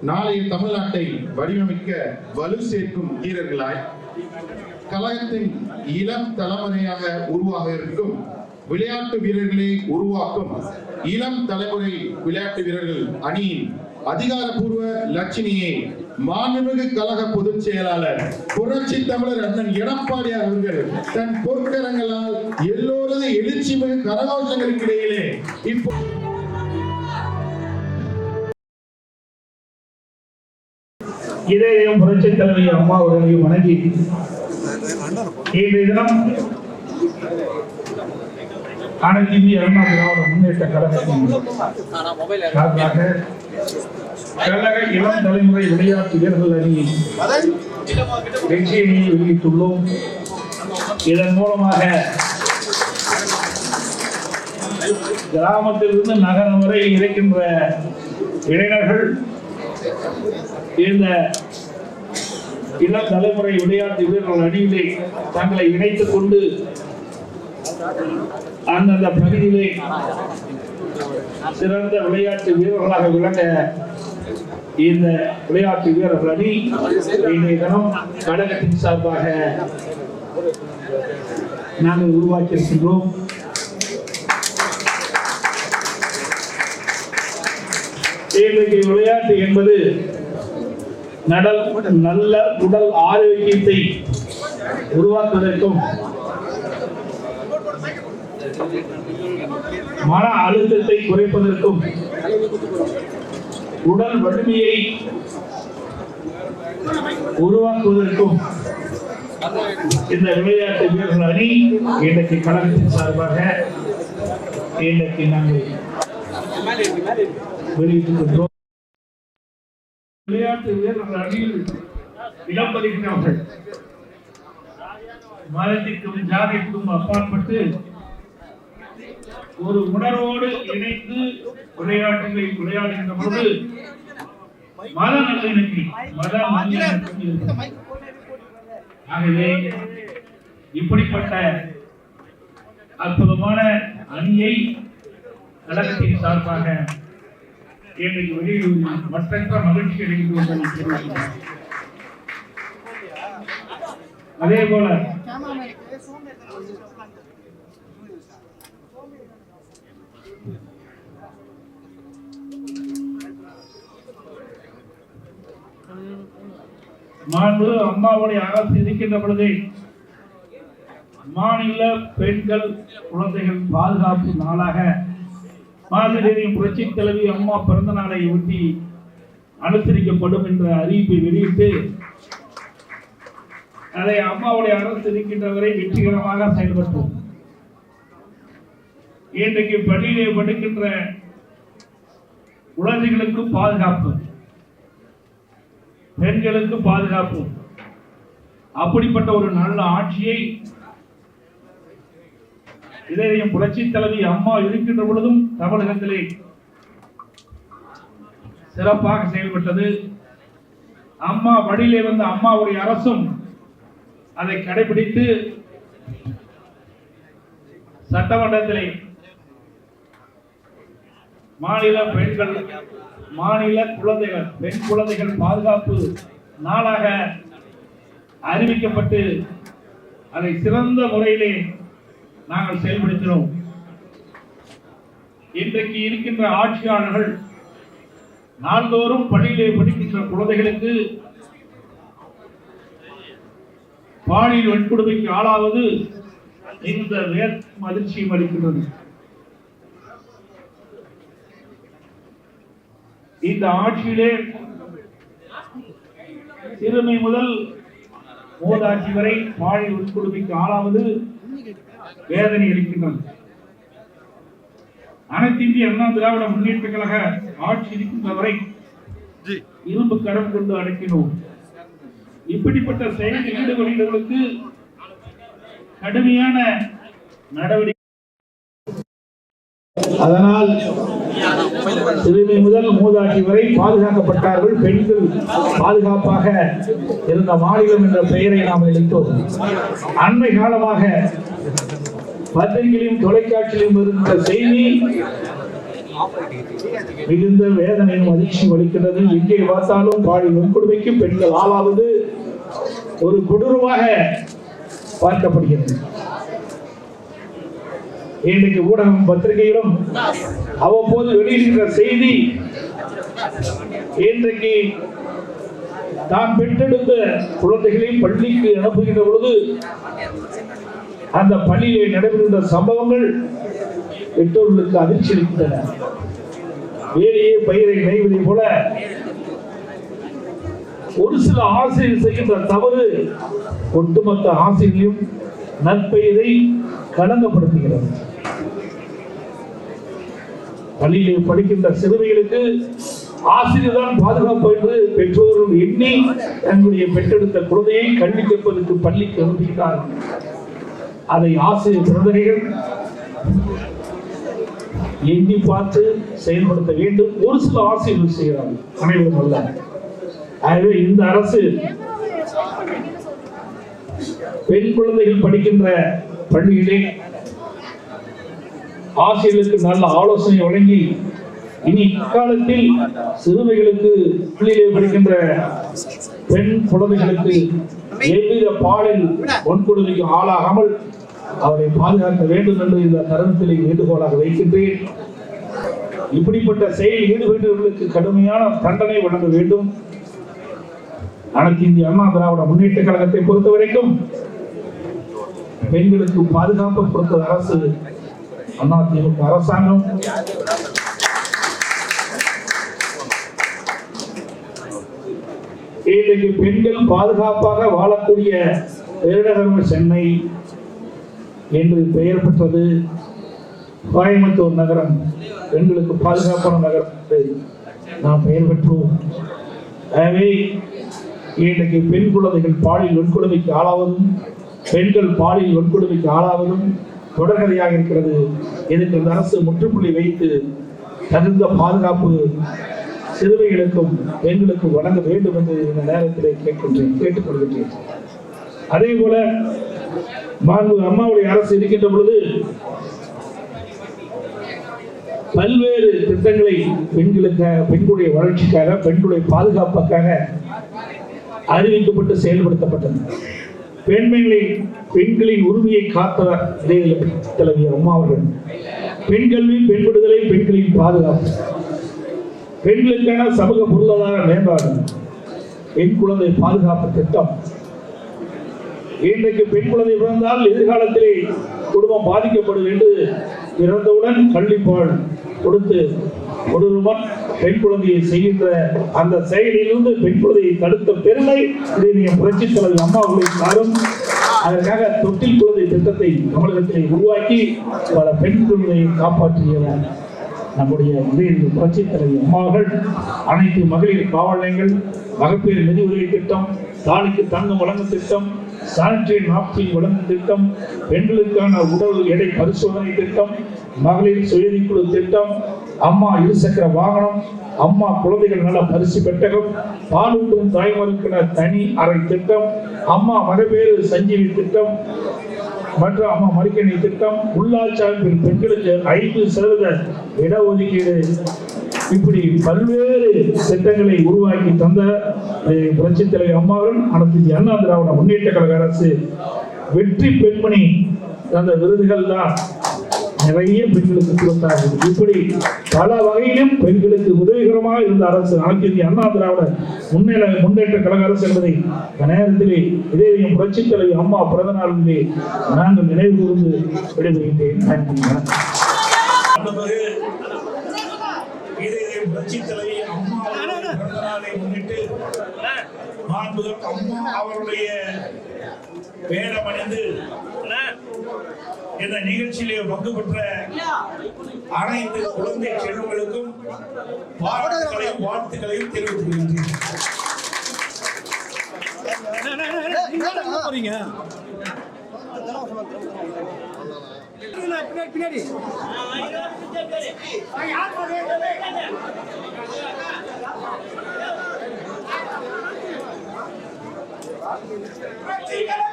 நாளைய தமிழ்நாட்டை வடிவமைக்க வலு சேர்க்கும் வீரர்களாய் கழகத்தின் இளம் தலைமுறையாக உருவாக இருக்கும் விளையாட்டு வீரர்களை உருவாக்கும் இளம் தலைமுறை விளையாட்டு வீரர்கள் அணியின் அதிகாரப்பூர்வ லட்சணியை மாண்புமிகு கழக பொதுச் செயலாளர் புரட்சி தமிழர் அண்ணன் எடப்பாடியார் அவர்கள் தன் பொற்கரங்களால் எல்லோரது எழுச்சி மிகு கரகோஷங்களுக்கு இடையிலே இப்போ இதயம் புரட்சி தலைவி அம்மா அவர்களையும் வணங்கி இன்றைய தினம் அனைத்து இந்திய அண்ணா திராவிட முன்னேற்ற கழகத்தின் கழக இளம் தலைமுறை விளையாட்டு வீரர்கள் அணியின் வெற்றியினை வெளியிட்டுள்ளோம். இதன் மூலமாக கிராமத்திலிருந்து நகரம் வரை இருக்கின்ற இளைஞர்கள் இந்த இளம் தலைமுறை விளையாட்டு வீரர்கள் அணியிலே தங்களை இணைத்துக் கொண்டு அந்தந்த பகுதியிலே சிறந்த விளையாட்டு வீரர்களாக விளங்க இந்த விளையாட்டு வீரர்கள் அணி இன்றைய தினம் கழகத்தின் சார்பாக நாங்கள் உருவாக்கியிருக்கின்றோம். இன்றைக்கு விளையாட்டு என்பது நடல் நல்ல உடல் ஆரோக்கியத்தை உருவாக்குவதற்கும் மன அழுத்தத்தை குறைப்பதற்கும் உடல் வலிமையை உருவாக்குவதற்கும் இந்த விளையாட்டு வீரர்கள் அணி இன்றைக்கு கழகத்தின் சார்பாக இன்றைக்கு நாங்கள் வெளியிட்டிருக்கின்றோம் விளையாட்டு வீரர்கள் அணியில் இடம் பெறுகிறார்கள் மதத்திற்கும் ஜாதிக்கும் அப்பாற்பட்டு ஒரு உணர்வோடு இணைந்து விளையாட்டுகளை விளையாடுகின்ற பொழுது மத நல்லிணக்கி மத நல்லிணக்கம் ஆகவே இப்படிப்பட்ட அற்புதமான அணியை கழகத்தின் சார்பாக இன்றைக்கு வெளியிடுவதில் மற்ற மகிழ்ச்சி அடைந்து அதே போல மாண்பு அம்மாவுடைய அரசு இருக்கின்ற பொழுதே மாநில பெண்கள் குழந்தைகள் பாதுகாப்பு நாளாக மாதிரியின் புரட்சி தலைவி அம்மா பிறந்த நாளை ஒட்டி அனுசரிக்கப்படும் என்ற அறிவிப்பை வெளியிட்டு அதை அம்மாவுடைய அரசு வரை வெற்றிகரமாக செயல்பட்டோம் இன்றைக்கு பள்ளியிலே படுக்கின்ற குழந்தைகளுக்கு பாதுகாப்பு பெண்களுக்கு பாதுகாப்பு. அப்படிப்பட்ட ஒரு நல்ல ஆட்சியை இதயம் புரட்சி தலைவி அம்மா இருக்கின்ற பொழுதும் தமிழகத்திலே சிறப்பாக செயல்பட்டது. அம்மா வழியிலே வந்த அம்மாவுடைய அரசும் அதை கடைபிடித்து சட்டமன்றத்திலே மாநில பெண்கள் மாநில குழந்தைகள் பெண் குழந்தைகள் பாதுகாப்பு நாளாக அறிவிக்கப்பட்டு அதை சிறந்த முறையிலே நாங்கள் செயல்படுத்தினோம் இன்றைக்கு இருக்கின்ற ஆட்சியாளர்கள் நாள்தோறும் பள்ளியிலே படிக்கின்ற குழந்தைகளுக்கு பாலியல் வன்கொடுமைக்கு ஆளாவது இந்த அதிர்ச்சியும் அளிக்கின்றது. இந்த ஆட்சியிலே சிறுமை முதல் மோதாட்சி வரை பாலியல் வன்கொடுமைக்கு ஆளாவது வேதனை அளிக்கின்றது அனைத்து இந்திய அண்ணா திராவிட முன்னேற்ற கழக ஆட்சி இருக்கின்ற வரை இரும்பு கரம் கொண்டு அடக்கினோம். இப்படிப்பட்ட செயலில் ஈடுபடுகிறவர்களுக்கு கடுமையான நடவடிக்கை அதனால் சிறுமி முதல் மூதாட்டி வரை பாதுகாக்கப்பட்டார்கள். பெண்கள் பாதுகாப்பாக இருந்த மாநிலம் என்ற பெயரை நாம் எடுத்தோம். அண்மை காலமாக பத்திரிகையிலும் தொலைக்காட்சியிலும் இருந்த செய்தி மிகுந்த வேதனையும் அதிர்ச்சி அளிக்கிறது எங்கே பார்த்தாலும் பாடி வன்கொடுமைக்கு பெண்கள் ஆளாவது ஒரு கொடூரமாக பார்க்கப்படுகிறது. இன்றைக்கு ஊடகம் பத்திரிகையிலும் அவ்வப்போது வெளியிடுகிற செய்தி இன்றைக்கு தான் பெற்றெடுத்த குழந்தைகளை பள்ளிக்கு அனுப்புகின்ற பொழுது அந்த பள்ளியிலே நடைபெறுகின்ற சம்பவங்கள் பெற்றோர்களுக்கு அதிர்ச்சி அளிக்கின்றன. வேலையே பயிரை நெய்வதை போல ஒரு சில ஆசிரியர் செய்கின்ற தவறு ஒட்டுமொத்த ஆசிரியரையும் நற்பெயரை களங்கப்படுத்துகிறது. பள்ளியிலே படிக்கின்ற சிறுமிகளுக்கு ஆசிரியர் தான் பாதுகாப்பு என்று பெற்றோர்கள் எண்ணி தங்களுடைய பெற்றெடுத்த குழந்தையை கல்வி கேட்பதற்கு பள்ளிக்கு அனுப்பினார் அதை ஆசிரியர் குழந்தைகள் எண்ணி பார்த்து செயல்படுத்த வேண்டும். ஒரு சில ஆசிரியர்கள் செய்கிறார்கள். அனைவரும் அல்ல ஆகவே இந்த அரசு பெண் குழந்தைகள் படிக்கின்ற பள்ளியிலே ஆசிரியர்களுக்கு நல்ல ஆலோசனை வழங்கி இனி இக்காலத்தில் சிறுமிகளுக்கு பள்ளியிலே படிக்கின்ற பெண் குழந்தைகளுக்கு எவ்வித பாலில் வன்கொடுமைக்கு ஆளாகாமல் அவரை பாதுகாக்க வேண்டும் என்று இந்த தருணத்திலே வேண்டுகோளாக வைக்கின்றேன். இப்படிப்பட்ட செயலில் ஈடுபட்டவர்களுக்கு கடுமையான தண்டனை வழங்க வேண்டும். அனைத்து இந்திய அண்ணா திராவிட முன்னேற்ற கழகத்தை பொறுத்த வரைக்கும் பெண்களுக்கு பாதுகாப்பு கொடுத்த அரசு அதிமுக அரசாங்கம். இன்றைக்கு பெண்கள் பாதுகாப்பாக வாழக்கூடிய பெருநகரம் சென்னை என்று பெயர் பெற்றது. கோயம்புத்தூர் நகரம் பெண்களுக்கு பாதுகாப்பான நகரம் என்று நாம் பெயர் பெற்றோம். எனவே இன்றைக்கு பெண் குழந்தைகள் பாலியல் வன்கொடுமைக்கு ஆளாவதும் பெண்கள் பாலியல் வன்கொடுமைக்கு ஆளாவதும் தொடர்கதையாக இருக்கிறது. எனக்கு அந்த அரசு முற்றுப்புள்ளி வைத்து தகுந்த பாதுகாப்பு சிறுவைகளுக்கும் பெண்களுக்கும் வழங்க வேண்டும் என்று இந்த நேரத்திலே கேட்கின்றேன் கேட்டுக்கொள்கின்றேன். அதே போல மாண்பு அம்மாவுடைய அரசு இருக்கின்ற பொழுது பல்வேறு திட்டங்களை பெண்களுக்கு பெண்களுடைய வளர்ச்சிக்காக பெண்களுடைய பாதுகாப்புக்காக அறிவிக்கப்பட்டு செயல்படுத்தப்பட்டது. பெண்மைகளின் பெண்களின் உரிமையை காத்தவர் இடையில தலைவி அம்மா அவர்கள். பெண் கல்வி பெண் விடுதலை பெண்களின் பாதுகாப்பு. பெண்களுக்கான சமூக பொருளாதார மேம்பாடு. பெண் குழந்தை பாதுகாப்பு திட்டம். இன்றைக்கு பெண் குழந்தை பிறந்தால் எதிர்காலத்திலே குடும்பம் பாதிக்கப்படும் என்று இறந்தவுடன் கள்ளிப்பால் கொடுத்து கொடூரமாக பெண் குழந்தையை செய்கின்ற அந்த செயலிலிருந்து பெண் குழந்தையை தடுத்த பெருமை இதை நீங்கள் புரட்சி தலைவர் அம்மாவுடைய சாரும் அதற்காக தொட்டில் குழந்தை திட்டத்தை தமிழகத்திலே உருவாக்கி பல பெண் குழந்தையை காப்பாற்றியவர் நம்முடைய உதயநிதி புரட்சி தலைவர் அம்மாவர்கள் அனைத்து மகளிர் காவல் நிலையங்கள் மகப்பேறு நிதி உதவி திட்டம் தாலிக்கு தங்கம் வழங்கும் திட்டம் சானிட்டரி நாப்கின் வழங்கும் திட்டம் பெண்களுக்கான உடல் எடை பரிசோதனை திட்டம் மகளிர் சுயநிக்குழு திட்டம் அம்மா இருசக்கர வாகனம் அம்மா குழந்தைகள் நல பரிசு பெட்டகம் பாலூட்டும் தாய்மாருக்கான தனி அறை திட்டம் அம்மா மரபேறு சஞ்சீவி திட்டம் மற்றும் அம்மா மடிக்கணி திட்டம் உள்ளாட்சி அமைப்பில் பெண்களுக்கு ஐந்து சதவீத இடஒதுக்கீடு இப்படி பல்வேறு திட்டங்களை உருவாக்கி தந்த அஹ், புரட்சித் தலைவர் அம்மாவர்கள் அனைத்து அண்ணா திராவிட முன்னேற்ற கழக அரசு வெற்றி பெண்மணி தந்த விருதுகள் தான் நிறைய பெண்களுக்கு கொடுத்தார்கள். இப்படி பல வகையிலும் பெண்களுக்கு உதவிகரமாக இருந்த அரசு அனைத்து அண்ணா திராவிட முன்னேற முன்னேற்ற கழக அரசு என்பதை நேரத்திலே இதே புரட்சித் தலைவர் அம்மா பிறந்த நாளிலே நாங்கள் நினைவு கூர்ந்து விடைபெறுகின்றேன். நன்றி புரட்சித் தலைவி அம்மா பிறந்த நாளை முன்னிட்டு அம்மா அவருடைய வேடமணிந்து இந்த நிகழ்ச்சியிலே பங்கு பெற்ற அனைத்து குழந்தை செல்வங்களுக்கும் பாராட்டுகளையும் வாழ்த்துக்களையும் தெரிவித்துக் கொள்கின்றேன். போறீங்க? பின்னாடி. Dígalo.